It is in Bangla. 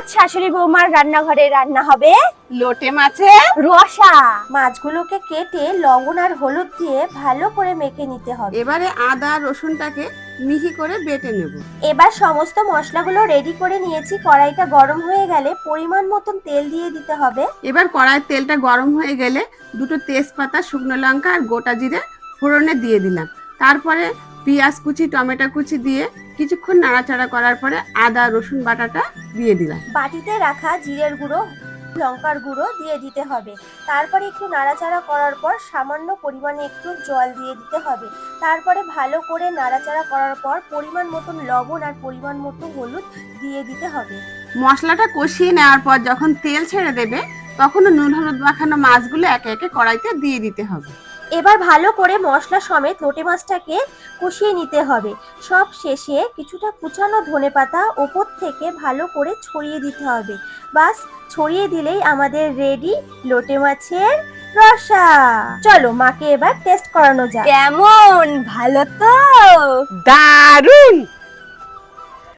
আজ শাশুড়ি বৌমার রান্নাঘরে রান্না হবে? লোটে মাছের রসা মাছগুলোকে কেটে লবণ আর হলুদ দিয়ে ভালো করে মেখে নিতে হবে। এবারে আদা রসুনটাকে মিহি করে বেটে নেব। এবার সমস্ত মশলাগুলো রেডি করে নিয়েছি। কড়াইটা গরম হয়ে গেলে পরিমাণ মতন তেল দিয়ে দিতে হবে। এবার কড়াইয়ের তেলটা গরম হয়ে গেলে দুটো তেজপাতা শুকনো লঙ্কা আর গোটা জিরে ফোড়নে দিয়ে দিলাম। তারপরে পেঁয়াজ কুচি টমেটো কুচি দিয়ে কিছুক্ষণ নাড়াচাড়া করার পরে আদা রসুন বাটাটা দিয়ে দিলাম। বাটিতে রাখা জিরের গুঁড়ো লঙ্কার গুঁড়ো দিয়ে দিতে হবে। তারপরে একটু নাড়াচাড়া করার পর সামান্য পরিমাণে একটু জল দিয়ে দিতে হবে। তারপরে ভালো করে নাড়াচাড়া করার পর পরিমাণ মতন লবণ আর পরিমাণ মতো হলুদ দিয়ে দিতে হবে। মশলাটা কষিয়ে নেওয়ার পর যখন তেল ছেড়ে দেবে তখন নুন হলুদ মাখানো মাছগুলো একে একে কড়াইতে দিয়ে দিতে হবে। এবার ভালো করে মশলা সমেত লোটে মাছটাকে কষিয়ে নিতে হবে। সব শেষে কিছুটা কুচানো ধনে পাতা ওপর থেকে ভালো করে ছড়িয়ে দিতে হবে। বাস ছড়িয়ে দিলেই আমাদের রেডি লোটে মাছের রসা। চলো মাকে এবার টেস্ট করানো যাক। কেমন? ভালো তো? দারুণ!